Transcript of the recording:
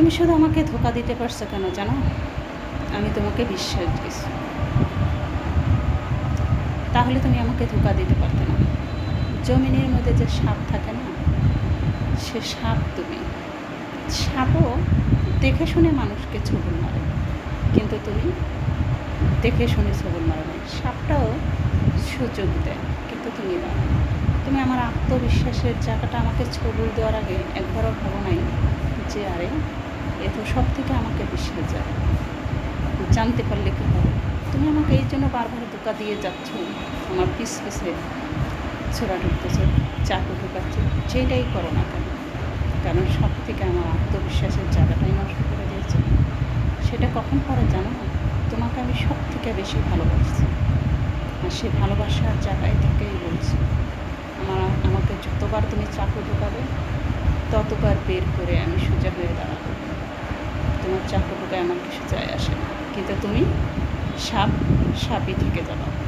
তুমি শুধু আমাকে ধোকা দিতে পারছ কেন জানো? আমি তোমাকে বিশ্বাস দিয়েছি। তাহলে তুমি আমাকে ধোকা দিতে পারতে না। জমিনের মধ্যে যে সাপ থাকে না, সে সাপ তুমি। সাপও দেখে শুনে মানুষকে ছবল মারে, কিন্তু তুমি দেখে শুনে ছবল মারো না। সাপটাও সুযোগ দেয়, কিন্তু তুমি না। তুমি আমার আত্মবিশ্বাসের জায়গাটা আমাকে ছবল দেওয়ার আগে একবারও ভাবো নাই যে আরে তো সব থেকে আমাকে বিশ্বাস যায়। জানতে পারলে কী হবে? তুমি আমাকে এই জন্য বারবার ধোকা দিয়ে যাচ্ছ, আমার পিস পিসে ছোড়া ঢুকতেছে, চাকু ঢুকাচ্ছ, যেটাই করো না কেন? কারণ সব থেকে আমার আত্মবিশ্বাসের জায়গাটাই নষ্ট করে দিয়েছে। সেটা কখন পরে জানো? তোমাকে আমি সব থেকে বেশি ভালোবাসছি। আর সে ভালোবাসার জায়গায় থেকেই বলছি, আমার, আমাকে যতবার তুমি চাকু ঢোকাবে, ততবার বের করে আমি সোজা চাকু আমার কিছু চাই আসে না। কিন্তু তুমি সাপ সাপই থেকে যাব।